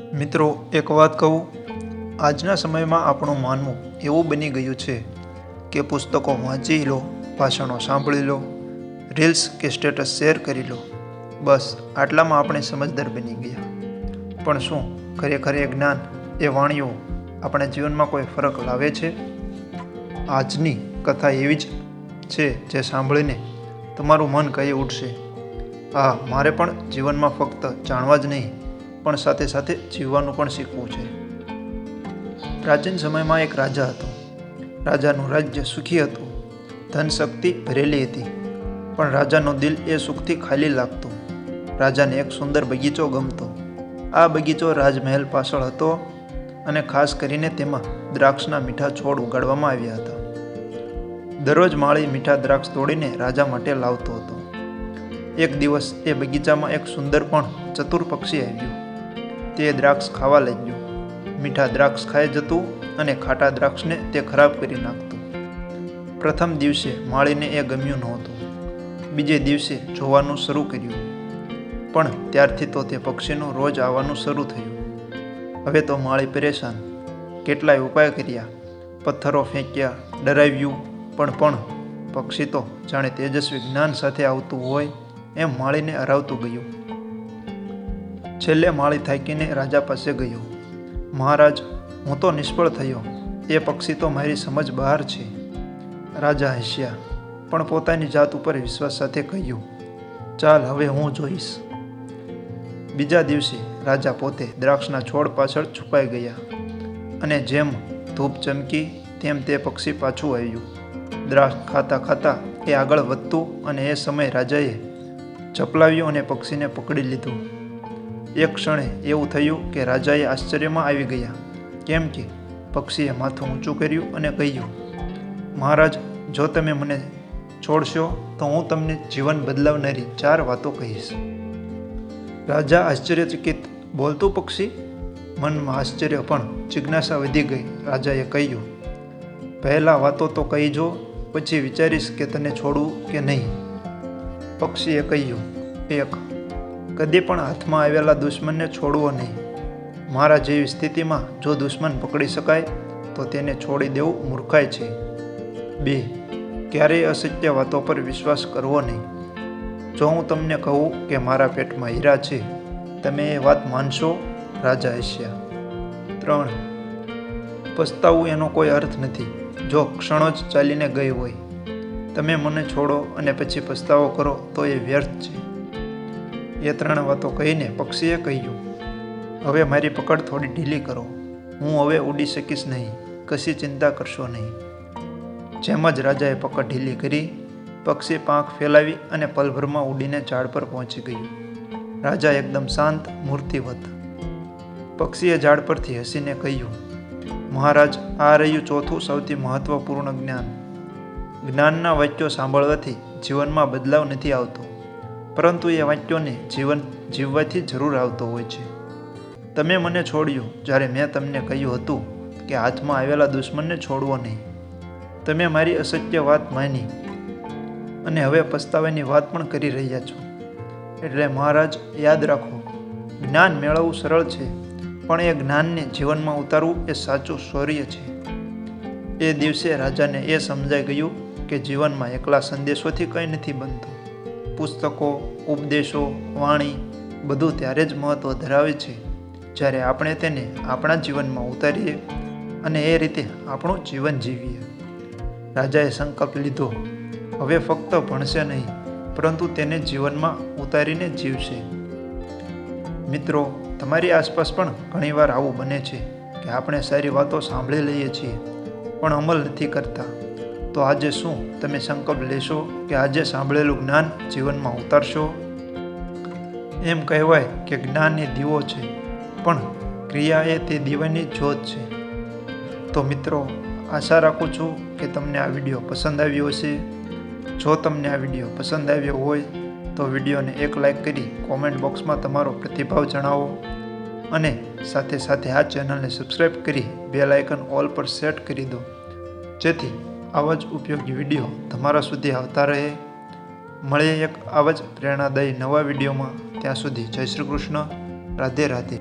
મિત્રો, એક વાત કહું. આજના સમયમાં આપણું માનવું એવું બની ગયું છે કે પુસ્તકો વાંચી લો, ભાષણો સાંભળી લો, રીલ્સ કે સ્ટેટસ શેર કરી લો. બસ, આટલામાં આપણે સમજદાર બની ગયા. પણ શું, ખરેખર એ જ્ઞાન, એ વાણીઓ આપણા જીવનમાં કોઈ ફરક લાવે છે? આજની કથા એવી જ છે જે સાંભળીને તમારું મન કહી ઉઠશે હા, મારે પણ જીવનમાં ફક્ત જાણવા જ નહીં પણ સાથે સાથે જીવવાનું પણ શીખવું છે. પ્રાચીન સમયમાં એક રાજા હતો. રાજાનું રાજ્ય સુખી હતું. ધન શક્તિ ભરેલી હતી. પણ રાજાનું દિલ એ સુખથી ખાલી લાગતું. રાજાને એક સુંદર બગીચો ગમતો. આ બગીચો રાજમહેલ પાછળ હતો અને ખાસ કરીને તેમાં દ્રાક્ષના મીઠા છોડ ઉગાડવામાં આવ્યા હતા. દરરોજ માળી મીઠા દ્રાક્ષ તોડીને રાજા માટે લાવતો હતો. એક દિવસ એ બગીચામાં એક સુંદર પણ ચતુર પક્ષી આવ્યું. તે દ્રાક્ષ ખાવા લાગ્યું. મીઠા દ્રાક્ષ ખાઈ જતું અને ખાટા દ્રાક્ષને તે ખરાબ કરી નાખતું. પ્રથમ દિવસે માળીને એ ગમ્યું નહોતું. બીજે દિવસે જોવાનું શરૂ કર્યું. પણ ત્યારથી તો તે પક્ષીનું રોજ આવવાનું શરૂ થયું. હવે તો માળી પરેશાન. કેટલાય ઉપાય કર્યા. પથ્થરો ફેંક્યા, ડરાવ્યું. પણ પણ પક્ષી તો જાણે તેજસ્વી જ્ઞાન સાથે આવતું હોય એમ માળીને હરાવતું ગયું. છેલ્લે માળી થાકીને રાજા પાસે ગયો. મહારાજ, હું તો નિષ્ફળ થયો. એ પક્ષી તો મારી સમજ બહાર છે. રાજા હસ્યા, પણ પોતાની જાત ઉપર વિશ્વાસ સાથે કહ્યું, ચાલ, હવે હું જોઈશ. બીજા દિવસે રાજા પોતે દ્રાક્ષના છોડ પાછળ છુપાઈ ગયા અને જેમ ધૂપ ચમકી, તેમ તે પક્ષી પાછું આવ્યું. દ્રાક્ષ ખાતા ખાતા એ આગળ વધતું અને એ સમયે રાજાએ ચપલાવ્યું અને પક્ષીને પકડી લીધું. એક ક્ષણે એવું થયું કે રાજાએ આશ્ચર્યમાં આવી ગયા. કેમ કે પક્ષીએ માથું ઊંચું કર્યું અને કહ્યું, મહારાજ, જો તમે મને છોડશો, તો હું તમને જીવન બદલાવનારી ચાર વાતો કહીશ. રાજા આશ્ચર્યચકિત, બોલતું પક્ષી? મનમાં આશ્ચર્ય પણ જિજ્ઞાસા વધી ગઈ. રાજાએ કહ્યું, પહેલાં વાતો તો કહી જો, પછી વિચારીશ કે તને છોડવું કે નહીં. પક્ષીએ કહ્યું, એક કદી પણ હાથમાં આવેલા દુશ્મનને છોડવો નહીં. મારા જેવી સ્થિતિમાં જો દુશ્મન પકડી શકાય, તો તેને છોડી દેવું મૂર્ખાય છે. બે, ક્યારેય અસત્ય વાતો પર વિશ્વાસ કરવો નહીં. જો હું તમને કહું કે મારા પેટમાં હીરા છે, તમે એ વાત માનશો? રાજા એશિયા. ત્રણ, પસ્તાવું એનો કોઈ અર્થ નથી. જો ક્ષણો જ ચાલીને ગઈ હોય, તમે મને છોડો અને પછી પસ્તાવો કરો, તો એ વ્યર્થ છે. એ ત્રણ વાતો કહીને પક્ષીએ કહ્યું, હવે મારી પકડ થોડી ઢીલી કરો. હું હવે ઉડી શકીશ નહીં. કશી ચિંતા કરશો નહીં. જેમ જ રાજાએ પકડ ઢીલી કરી, પક્ષી પાંખ ફેલાવી અને પલભરમાં ઉડીને ઝાડ પર પહોંચી ગયું. રાજા એકદમ શાંત, મૂર્તિવત. પક્ષીએ ઝાડ પરથી હસીને કહ્યું, મહારાજ, આ રહ્યું ચોથું સૌથી મહત્વપૂર્ણ જ્ઞાન. જ્ઞાનના વાક્યો સાંભળવાથી જીવનમાં બદલાવ નથી આવતો. પરંતુ એ વાક્યોને જીવન જીવવાથી જરૂર આવતો હોય છે. તમે મને છોડ્યું જ્યારે મેં તમને કહ્યું હતું કે હાથમાં આવેલા દુશ્મનને છોડવો નહીં. તમે મારી અસત્ય વાત માની અને હવે પસ્તાવાની વાત પણ કરી રહ્યા છો. એટલે મહારાજ, યાદ રાખો, જ્ઞાન મેળવવું સરળ છે, પણ એ જ્ઞાનને જીવનમાં ઉતારવું એ સાચું શૌર્ય છે. એ દિવસે રાજાને એ સમજાઈ ગયું કે જીવનમાં એકલા સંદેશોથી કંઈ નથી બનતું. પુસ્તકો, ઉપદેશો, વાણી બધું ત્યારે જ મહત્ત્વ ધરાવે છે. જ્યારે આપણે તેને આપણા જીવનમાં ઉતારીએ અને એ રીતે આપણું જીવન જીવીએ. રાજાએ સંકલ્પ લીધો, હવે ફક્ત ભણશે નહીં, પરંતુ તેને જીવનમાં ઉતારીને જીવશે. મિત્રો, તમારી આસપાસ પણ ઘણીવાર આવું બને છે કે આપણે સારી વાતો સાંભળી લઈએ છીએ, પણ અમલ નથી કરતા. તો આજે શું તમે સંકલ્પ લેશો કે આજે સાંભળેલું જ્ઞાન જીવનમાં ઉતારશો? એમ કહેવાય કે જ્ઞાન એ દીવો છે, પણ ક્રિયા એ તે દીવાની જ્યોત છે. તો મિત્રો, આશા રાખું છું કે તમને આ વીડિયો પસંદ આવ્યો હશે. જો તમને આ વીડિયો પસંદ આવ્યો હોય, તો વિડીયોને એક લાઈક કરી કોમેન્ટ બોક્સમાં તમારો પ્રતિભાવ જણાવો અને સાથે સાથે આ ચેનલને સબસ્ક્રાઈબ કરી બે લાઇકન ઓલ પર સેટ કરી દો. જેથી આવા જ ઉપયોગી વીડિયો તમારા સુધી આવતા રહે. મળીએ એક આવા જ પ્રેરણાદાયી નવા વિડીયોમાં. ત્યાં સુધી જય શ્રી કૃષ્ણ. રાધે રાધે.